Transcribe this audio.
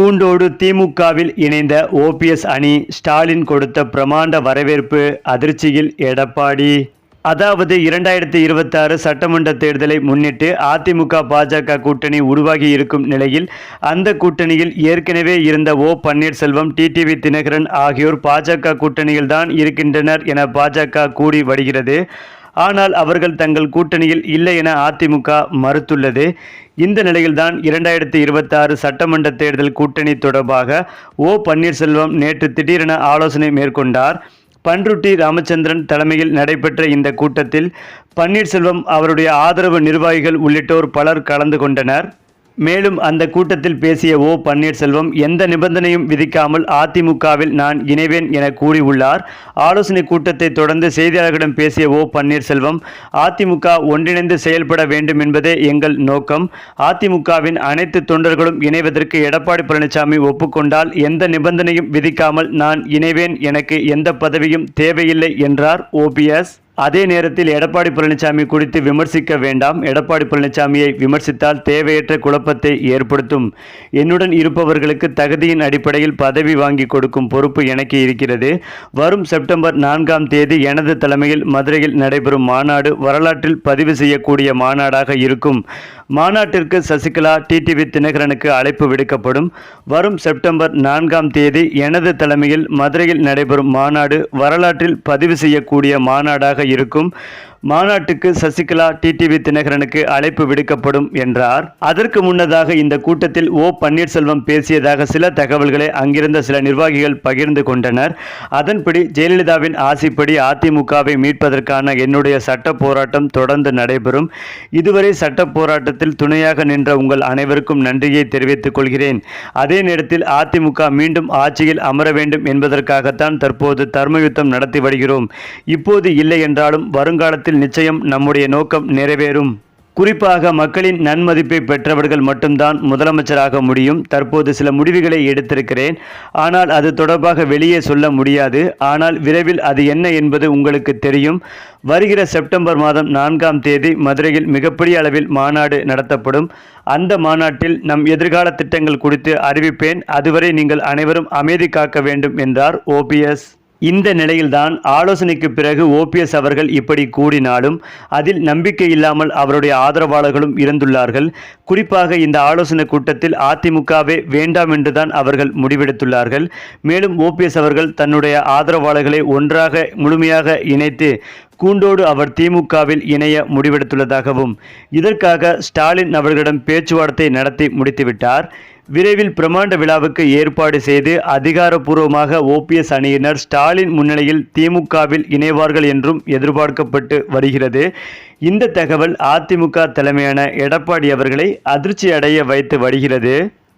கூண்டோடு திமுகவில் இணைந்த ஓபிஎஸ் அணி ஸ்டாலின் கொடுத்த பிரமாண்ட வரவேற்பு அதிர்ச்சியில் எடப்பாடி. அதாவது இரண்டாயிரத்தி இருபத்தாறு சட்டமன்ற தேர்தலை முன்னிட்டு அதிமுக பாஜக கூட்டணி உருவாகி இருக்கும் நிலையில் அந்த கூட்டணியில் ஏற்கனவே இருந்த ஓ பன்னீர்செல்வம் டிடிவி தினகரன் ஆகியோர் பாஜக கூட்டணியில் தான் இருக்கின்றனர் என பாஜக கூடி வருகிறது. ஆனால் அவர்கள் தங்கள் கூட்டணியில் இல்லை என அதிமுக மறுத்துள்ளது. இந்த நிலையில்தான் இரண்டாயிரத்தி இருபத்தாறு சட்டமன்ற தேர்தல் கூட்டணி தொடர்பாக ஓ பன்னீர்செல்வம் நேற்று திடீரென ஆலோசனை மேற்கொண்டார். பன்ருட்டி ராமச்சந்திரன் தலைமையில் நடைபெற்ற இந்த கூட்டத்தில் பன்னீர்செல்வம் அவருடைய ஆதரவு நிர்வாகிகள் உள்ளிட்டோர் பலர் கலந்து கொண்டனர். மேலும் அந்த கூட்டத்தில் பேசிய ஓ பன்னீர்செல்வம் எந்த நிபந்தனையும் விதிக்காமல் அதிமுகவில் நான் இணைவேன் என கூறியுள்ளார். ஆலோசனை கூட்டத்தை தொடர்ந்து செய்தியாளர்களிடம் பேசிய ஓ பன்னீர்செல்வம் அதிமுக ஒன்றிணைந்து செயல்பட வேண்டும் என்பதே எங்கள் நோக்கம். அதிமுகவின் அனைத்து தொண்டர்களும் இணைவதற்கு எடப்பாடி பழனிசாமி ஒப்புக்கொண்டால் எந்த நிபந்தனையும் விதிக்காமல் நான் இணைவேன். எனக்கு எந்த பதவியும் தேவையில்லை என்றார் ஓபிஎஸ் அதே நேரத்தில் எடப்பாடி பழனிசாமி குறித்து விமர்சிக்க வேண்டாம். எடப்பாடி பழனிசாமியை விமர்சித்தால் தேவையற்ற குழப்பத்தை ஏற்படுத்தும். என்னுடன் இருப்பவர்களுக்கு தகுதியின் அடிப்படையில் பதவி வாங்கி கொடுக்கும் பொறுப்பு எனக்கு இருக்கிறது. வரும் செப்டம்பர் நான்காம் தேதி எனது தலைமையில் மதுரையில் நடைபெறும் மாநாடு வரலாற்றில் பதிவு செய்யக்கூடிய மாநாடாக இருக்கும். மாநாட்டிற்கு சசிகலா டிடிவி தினகரனுக்கு அழைப்பு விடுக்கப்படும். வரும் செப்டம்பர் நான்காம் தேதி எனது தலைமையில் மதுரையில் நடைபெறும் மாநாடு வரலாற்றில் பதிவு செய்யக்கூடிய மாநாடாக இருக்கும். மாநாட்டுக்கு சசிகலா டிடிவி தினகரனுக்கு அழைப்பு விடுக்கப்படும் என்றார். அதற்கு முன்னதாக இந்த கூட்டத்தில் ஓ. பன்னீர்செல்வம் பேசியதாக சில தகவல்களை அங்கிருந்த சில நிர்வாகிகள் பகிர்ந்து கொண்டனர். அதன்படி ஜெயலலிதாவின் ஆசைப்படி அதிமுகவை மீட்பதற்கான என்னுடைய சட்ட போராட்டம் தொடர்ந்து நடைபெறும். இதுவரை சட்ட போராட்டத்தில் துணையாக நின்ற உங்கள் அனைவருக்கும் நன்றியை தெரிவித்துக் கொள்கிறேன். அதே நேரத்தில் அதிமுக மீண்டும் ஆட்சியில் அமர வேண்டும் என்பதற்காகத்தான் தற்போது தர்மயுத்தம் நடத்தி வருகிறோம். இப்போது இல்லை என்றாலும் வருங்காலத்தில் நிச்சயம் நம்முடைய நோக்கம் நிறைவேறும். குறிப்பாக மக்களின் நன்மதிப்பை பெற்றவர்கள் மட்டும்தான் முதலமைச்சராக முடியும். தற்போது சில முடிவுகளை எடுத்திருக்கிறேன். ஆனால் அது தொடர்பாக வெளியே சொல்ல முடியாது. ஆனால் விரைவில் அது என்ன என்பது உங்களுக்கு தெரியும். வருகிற செப்டம்பர் மாதம் நான்காம் தேதி மதுரையில் மிகப்பெரிய அளவில் மாநாடு நடத்தப்படும். அந்த மாநாட்டில் நம் எதிர்கால திட்டங்கள் குறித்து அறிவிப்பேன். அதுவரை நீங்கள் அனைவரும் அமைதி காக்க வேண்டும் என்றார் ஓபிஎஸ் இந்த நிலையில்தான் ஆலோசனைக்கு பிறகு ஓபிஎஸ் அவர்கள் இப்படி கூடினாலும் அதில் நம்பிக்கை இல்லாமல் அவருடைய ஆதரவாளர்களும் இருந்துள்ளார்கள். குறிப்பாக இந்த ஆலோசனை கூட்டத்தில் அதிமுகவே வேண்டாம் என்றுதான் அவர்கள் முடிவெடுத்துள்ளார்கள். மேலும் ஓபிஎஸ் அவர்கள் தன்னுடைய ஆதரவாளர்களை ஒன்றாக முழுமையாக இணைத்து கூண்டோடு அவர் திமுகவில் இணைய முடிவெடுத்துள்ளதாகவும் இதற்காக ஸ்டாலின் அவர்களிடம் பேச்சுவார்த்தை நடத்தி முடித்துவிட்டார். விரைவில் பிரமாண்ட விழாவுக்கு ஏற்பாடு செய்து அதிகாரப்பூர்வமாக ஓபிஎஸ் அணியினர் ஸ்டாலின் முன்னிலையில் திமுகவில் இணைவார்கள் என்றும் எதிர்பார்க்கப்பட்டு வருகிறது. இந்த தகவல் அதிமுக தலைமையான எடப்பாடி அவர்களை அதிர்ச்சி அடைய வைத்து வருகிறது.